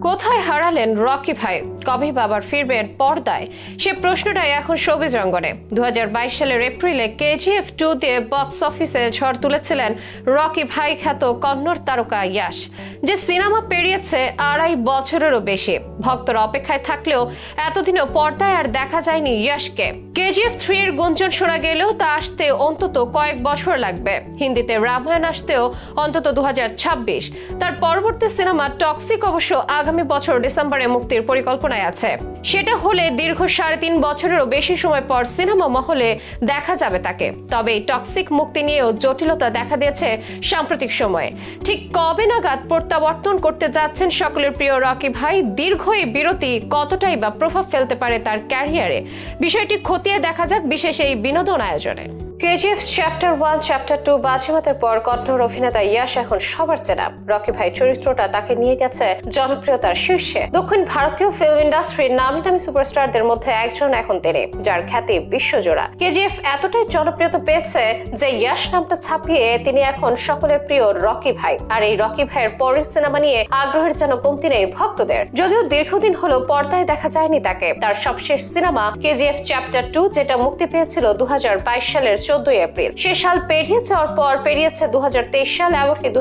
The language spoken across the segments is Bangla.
কোথায় হারালেন রকি ভাই? কবে বাবার ফিরবেন পর্দায়? সে প্রশ্নটাই এখন সবুজ অঙ্গনে। দু সালের এপ্রিলে কেজিএফ টু দিয়ে বক্স অফিসে ঝড় তুলেছিলেন রকি ভাই খ্যাত কন্নড় তারকা ইয়াশ। যে সিনেমা পেরিয়েছে আড়াই বছরেরও বেশি। ভক্তরা অপেক্ষায় থাকলেও এতদিনও পর্দায় আর দেখা যায়নি ইয়াশকে। কেজিএফ থ্রি এর গুঞ্জন শোনা গেলেও তা আসতে অন্তত কয়েক বছর লাগবে। হিন্দিতে রামায়ণ আসতেও অন্তত দু হাজার ছাব্বিশ। তার পরবর্তী সিনেমা টক্সিক অবশ্য আগামী বছর ডিসেম্বরে মুক্তির পরিকল্পনায় আছে। সেটা হলে দীর্ঘ সাড়ে তিন বছরেরও বেশি সময় পর সিনেমা মহলে দেখা যাবে তাকে। তবে টক্সিক মুক্তি নিয়েও জটিলতা দেখা দিয়েছে সাম্প্রতিক সময়ে। ঠিক কবে নাগাদ প্রত্যাবর্তন করতে যাচ্ছেন সকলের প্রিয় রকি ভাই, দীর্ঘ এই বিরতি কতটাই বা প্রভাব ফেলতে পারে তার ক্যারিয়ারে? বিষয়টি খতিয়ে দেখা যাক বিশেষ এই বিনোদন আয়োজনে। KGF chapter one, chapter two বাজিমাতের পর কঠোর অভিনেতা ইয়াশ এখন সবার চেনা। রকি ভাই চরিত্রটা তাকে নিয়ে গেছে জনপ্রিয়তার শীর্ষে। দক্ষিণ ভারতীয় ফিল্ম ইন্ডাস্ট্রির নামি দামি সুপারস্টারদের মধ্যে একজন এখন তিনি, যার খ্যাতি বিশ্বজোড়া। কেজিএফ এতটাই জনপ্রিয়তা পেয়েছে যে ইয়াশ নামটা ছাপিয়ে তিনি এখন সকলের প্রিয় রকি ভাই। আর এই রকি ভাইয়ের পরের সিনেমা নিয়ে আগ্রহের যেন কমতি নেই ভক্তদের। যদিও দীর্ঘদিন হলো পর্দায় দেখা যায়নি তাকে। তার সবশেষ সিনেমা কেজিএফ চ্যাপ্টার টু, যেটা মুক্তি পেয়েছিল দু হাজার বাইশ সালের চোদ্দই এপ্রিল। সে সাল পেরিয়ে যাওয়ার পর পেরিয়েছে দু সাল, এমনকি দু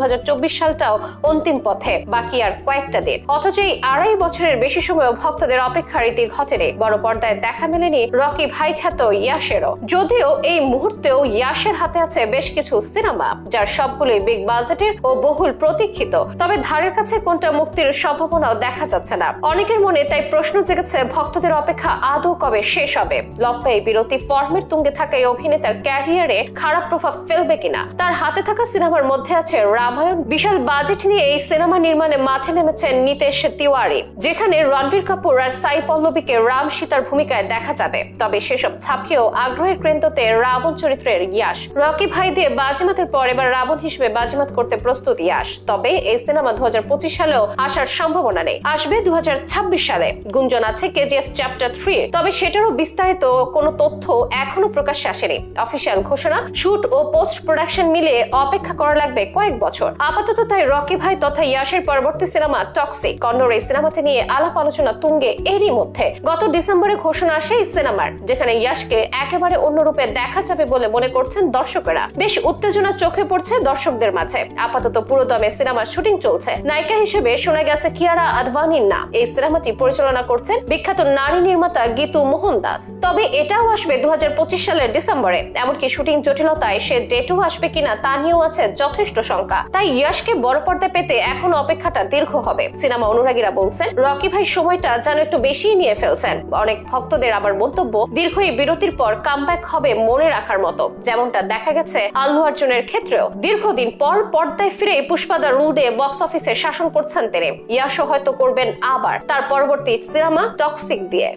সালটাও অন্তিম পথে। বাকি আর কয়েকটা দিন। অথচ এই আড়াই বছরের বেশি সময় ভক্তদের অপেক্ষার ইতি ঘটেনি। বড় পর্দায় দেখা মেলেনি রকি ভাই খ্যাত ইয়াসেরও। যদিও এই মুহূর্তেও ইয়াসের হাতে আছে বেশ কিছু সিনেমা, যার সবগুলোই বিগ বাজেটের ও বহুল প্রতীক্ষিত। তবে ধারের কাছে কোনটা মুক্তির সম্ভাবনাও দেখা যাচ্ছে না। অনেকের মনে তাই প্রশ্ন জেগেছে ভক্তদের অপেক্ষা আদৌ কবে শেষ হবে। লম্বা এই বিরতি ফর্মের তুঙ্গে থাকা এই অভিনেতার ক্যারিয়ারে খারাপ প্রভাব ফেলবে কিনা? তার হাতে থাকা সিনেমার মধ্যে আছে রামায়ণ। বিশাল বাজেট নিয়ে এই সিনেমা নির্মাণে মাঠে নেমেছেন নিতেশ তিওয়ারি, যেখানে রণবীর কাপুর আর সাই পল্লবীকে রাম সীতার ভূমিকায় দেখা যাবে। তবে সেসব ছাপিয়েও আগ্রহের কেন্দ্রতে রাবণ চরিত্রের ইয়াশ রকি ভাই দিয়ে বাজিমাতের পর এবার রাবণ হিসেবে বাজিমাত করতে প্রস্তুত ইয়াশ তবে এই সিনেমা দু হাজার পঁচিশ সালেও আসার সম্ভাবনা নেই। আসবে দু হাজার ছাব্বিশ সালে। গুঞ্জন আছে কেজিএফ চ্যাপ্টার থ্রি তবে সেটারও বিস্তারিত কোনো তথ্য এখনও প্রকাশ্যে আসেনি। অফিসিয়াল ঘোষণা, শুট ও পোস্ট প্রোডাকশন মিলে অপেক্ষা করা লাগবে কয়েক বছর। আপাতত তাই রকি ভাই তথা ইয়াসের পরবর্তী সিনেমা টক্সিক কন্নড় এই সিনেমাটি নিয়ে আলাপ আলোচনা তুঙ্গে এরই মধ্যে। গত ডিসেম্বরে ঘোষণা আসে এই সিনেমার, যেখানে ইয়াসকে একেবারে অন্য রূপে দেখা যাবে বলে মনে করছেন দর্শকেরা। বেশ উত্তেজনা চোখে পড়ছে দর্শকদের মাঝে। আপাতত পুরোদমে সিনেমার শুটিং চলছে। নায়িকা হিসেবে শোনা গেছে কিয়ারা আদভানির নাম। এই সিনেমাটি পরিচালনা করছেন বিখ্যাত নারী নির্মাতা গীতু মোহন দাস তবে এটাও আসবে দু হাজার পঁচিশ সালের ডিসেম্বরে। এমনকি শুটিং জটিলতায় সে ডেটও আসবে কিনা তা নিয়েও আছে যথেষ্ট শঙ্কা। তাই ইয়াশকে বড় পর্দায় পেতে এখন অপেক্ষাটা দীর্ঘ হবে। সিনেমা অনুরাগীরা বলছেন রকি ভাই সময়টা যেন একটু বেশি নিয়ে ফেলছেন। অনেক ভক্তদের আবার মন্তব্য, দীর্ঘ এই বিরতির পর কামব্যাক হবে মনে রাখার মতো। যেমনটা দেখা গেছে আল্লু অর্জুনের ক্ষেত্রেও। দীর্ঘদিন পর পর্দায় ফিরে পুষ্পাদা রুল দিয়ে বক্স অফিসে শাসন করছেন তিনি। ইয়াশও হয়তো করবেন আবার। তার পরবর্তী সিনেমা টক্সিক দিয়ে।